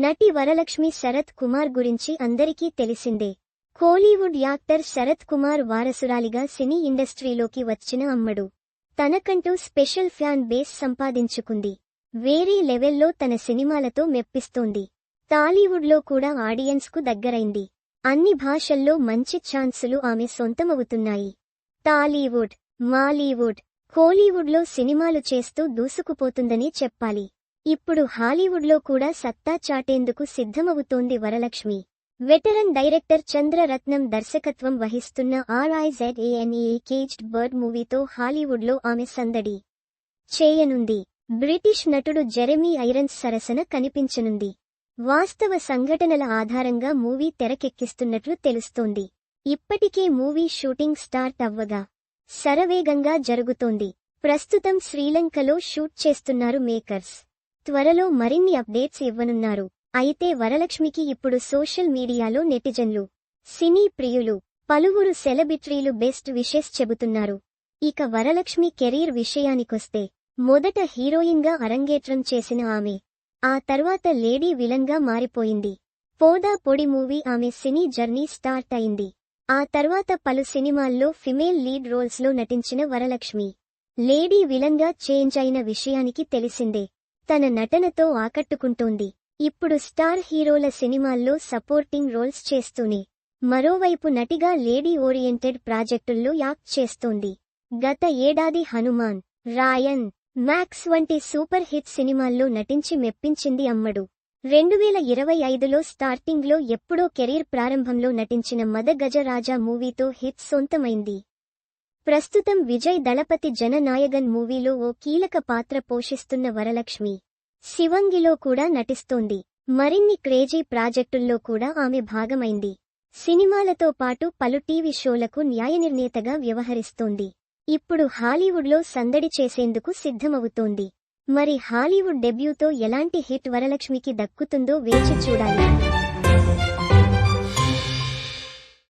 నటి వరలక్ష్మి శరత్ కుమార్ గురించి అందరికీ తెలిసిందే. కోలీవుడ్ యాక్టర్ శరత్ కుమార్ వారసురాలిగా సినీ ఇండస్ట్రీలోకి వచ్చిన అమ్మడు. తనకంటూ స్పెషల్ ఫ్యాన్ బేస్ సంపాదించుకుంది. వేరే లెవెల్లో తన సినిమాలతో మెప్పిస్తోంది. టాలీవుడ్లో కూడా ఆడియన్స్కు దగ్గరైంది. అన్ని భాషల్లో మంచి ఛాన్సులు ఆమె సొంతమవుతున్నాయి. టాలీవుడ్ మాలీవుడ్ కోలీవుడ్లో సినిమాలు చేస్తూ దూసుకుపోతుందని చెప్పాలి. ఇప్పుడు హాలీవుడ్లో కూడా సత్తా చాటేందుకు సిద్ధమవుతోంది వరలక్ష్మి. వెటరన్ డైరెక్టర్ చంద్రరత్నం దర్శకత్వం వహిస్తున్న ఆర్ఐజెడ్ఏఎన్ఈ కేజ్డ్ బర్డ్ మూవీతో హాలీవుడ్లో ఆమె సందడి చేయనుంది. బ్రిటిష్ నటుడు జెరెమీ ఐరన్స్ సరసన కనిపించనుంది. వాస్తవ సంఘటనల ఆధారంగా మూవీ తెరకెక్కిస్తున్నట్లు తెలుస్తోంది. ఇప్పటికే మూవీ షూటింగ్ స్టార్ట్ అవ్వగా శరవేగంగా జరుగుతోంది. ప్రస్తుతం శ్రీలంకలో షూట్ చేస్తున్నారు మేకర్స్. త్వరలో మరిన్ని అప్డేట్స్ ఇవ్వనున్నారు. అయితే వరలక్ష్మికి ఇప్పుడు సోషల్ మీడియాలో నెటిజన్లు సినీ ప్రియులు పలువురు సెలబ్రిటీలు బెస్ట్ విషెస్ చెబుతున్నారు. ఇక వరలక్ష్మి కెరీర్ విషయానికొస్తే మొదట హీరోయిన్గా అరంగేట్రం చేసిన ఆమె ఆ తర్వాత లేడీ విలన్గా మారిపోయింది. పోదా పొడి మూవీ ఆమె సినీ జర్నీ స్టార్ట్ అయింది. ఆ తర్వాత పలు సినిమాల్లో ఫిమేల్ లీడ్ రోల్స్లో నటించిన వరలక్ష్మి లేడీ విలన్గా చేంజ్ అయిన విషయానికి తెలిసిందే. తన నటనతో ఆకట్టుకుంటోంది. ఇప్పుడు స్టార్ హీరోల సినిమాల్లో సపోర్టింగ్ రోల్స్ చేస్తూనే మరోవైపు నటిగా లేడీ ఓరియంటెడ్ ప్రాజెక్టుల్లో యాక్ట్ చేస్తోంది. గత ఏడాది హనుమాన్ రాయన్ మ్యాక్స్ వంటి సూపర్ హిట్ సినిమాల్లో నటించి మెప్పించింది అమ్మడు. రెండువేల ఇరవై ఐదులో స్టార్టింగ్లో ఎప్పుడో కెరీర్ ప్రారంభంలో నటించిన మద గజరాజా మూవీతో హిట్ సొంతమైంది. ప్రస్తుతం విజయ్ దళపతి జననాయగన్ మూవీలో ఓ కీలక పాత్ర పోషిస్తున్న వరలక్ష్మి. శివంగిలో కూడా నటిస్తోంది. మరిన్ని క్రేజీ ప్రాజెక్టుల్లో కూడా ఆమె భాగమైంది. సినిమాలతో పాటు పలు టీవీ షోలకు న్యాయనిర్ణేతగా వ్యవహరిస్తోంది. ఇప్పుడు హాలీవుడ్లో సందడి చేసేందుకు సిద్ధమవుతోంది. మరి హాలీవుడ్ డెబ్యూతో ఎలాంటి హిట్ వరలక్ష్మికి దక్కుతుందో వేచి చూడాలి.